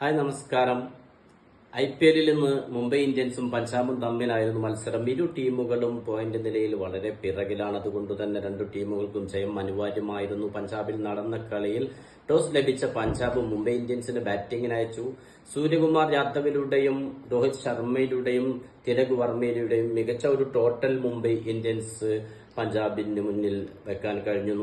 Hi നമസ്കാരം. I P എല്ലിൽ ഇന്ന് മുംബൈ ഇന്ത്യൻസും പഞ്ചാബും തമ്മിലായിരുന്നു മത്സരം. ഇരു ടീമുകളും പോയിന്റ് നിലയിൽ വളരെ പിറകിലാണ്. അതുകൊണ്ട് തന്നെ രണ്ടു ടീമുകൾക്കും ജയം അനിവാര്യമായിരുന്നു. പഞ്ചാബിൽ നടന്ന കളിയിൽ ടോസ് ലഭിച്ച പഞ്ചാബ് മുംബൈ ഇന്ത്യൻസിന് ബാറ്റിംഗിന് അയച്ചു. സൂര്യകുമാർ യാദവിലൂടെയും രോഹിത് ശർമ്മയിലൂടെയും തിലക് വർമ്മയിലൂടെയും മികച്ച ഒരു ടോട്ടൽ മുംബൈ ഇന്ത്യൻസ് പഞ്ചാബിന് മുന്നിൽ വെക്കാൻ കഴിഞ്ഞു.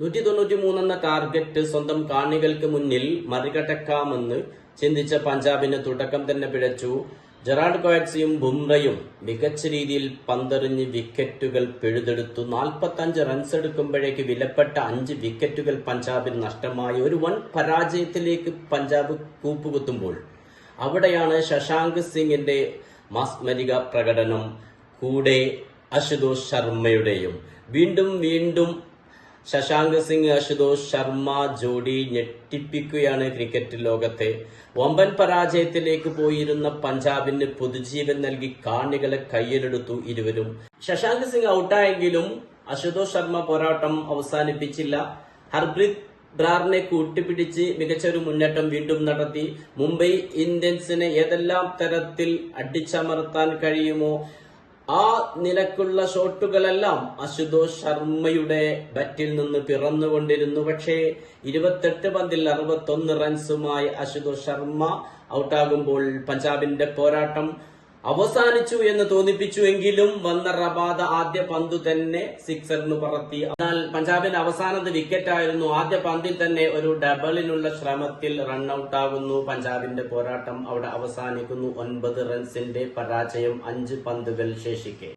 നൂറ്റി തൊണ്ണൂറ്റി മൂന്നെന്ന ടാർഗറ്റ് സ്വന്തം കാണികൾക്ക് മുന്നിൽ മറികടക്കാമെന്ന് ചിന്തിച്ച പഞ്ചാബിന് തുടക്കം തന്നെ പിഴച്ചു. ജെറാഡ് കോയറ്റ്സിയും ബുംറയും മികച്ച രീതിയിൽ പന്തെറിഞ്ഞ് വിക്കറ്റുകൾ പിഴുതെടുത്തു. നാൽപ്പത്തഞ്ച് റൺസ് എടുക്കുമ്പോഴേക്ക് വിലപ്പെട്ട അഞ്ച് വിക്കറ്റുകൾ പഞ്ചാബിന് നഷ്ടമായി. ഒരു വൻ പരാജയത്തിലേക്ക് പഞ്ചാബ് കൂപ്പുകുത്തുമ്പോൾ അവിടെയാണ് ശശാങ്ക് സിംഗിന്റെ മാസ്മരിക പ്രകടനം. കൂടെ അശുതോഷ് ശർമ്മയുടെയും. വീണ്ടും വീണ്ടും ശശാങ്ക് സിംഗ് അശുതോഷ് ശർമ്മ ജോഡി ഞെട്ടിപ്പിക്കുകയാണ് ക്രിക്കറ്റ് ലോകത്തെ. വമ്പൻ പരാജയത്തിലേക്ക് പോയിരുന്ന പഞ്ചാബിന് പുതുജീവൻ നൽകി കാണികളെ കയ്യിലെടുത്തു ഇരുവരും. ശശാങ്ക് സിംഗ് ഔട്ടായെങ്കിലും അശുതോഷ് ശർമ്മ പോരാട്ടം അവസാനിപ്പിച്ചില്ല. ഹർപ്രീത് ബ്രാറിനെ കൂട്ടിപ്പിടിച്ച് മികച്ചൊരു മുന്നേറ്റം വീണ്ടും നടത്തി. മുംബൈ ഇന്ത്യൻസിനെ ഏതെല്ലാം തരത്തിൽ അടിച്ചമർത്താൻ കഴിയുമോ ആ നിലക്കുള്ള ഷോട്ടുകളെല്ലാം അശുതോഷ് ശർമ്മയുടെ ബറ്റിൽ നിന്ന് പിറന്നുകൊണ്ടിരുന്നു. പക്ഷേ ഇരുപത്തെട്ട് പന്തിൽ അറുപത്തൊന്ന് റൺസുമായി അശുതോഷ് ശർമ്മ ഔട്ടാകുമ്പോൾ പഞ്ചാബിന്റെ പോരാട്ടം അവസാനിച്ചു എന്ന് തോന്നിപ്പിച്ചുവെങ്കിലും വന്ന റബാദ ആദ്യ പന്ത് തന്നെ സിക്സറിന് പറത്തി. എന്നാൽ പഞ്ചാബിന്റെ അവസാനത്തെ വിക്കറ്റായിരുന്നു ആദ്യ പന്തിൽ തന്നെ ഒരു ഡബിളിനുള്ള ശ്രമത്തിൽ റൺഔട്ട് ആകുന്നു പഞ്ചാബിന്റെ പോരാട്ടം അവിടെ അവസാനിക്കുന്നു. ഒൻപത് റൺസിന്റെ പരാജയം അഞ്ച് പന്തുകൾ ശേഷിക്കെ.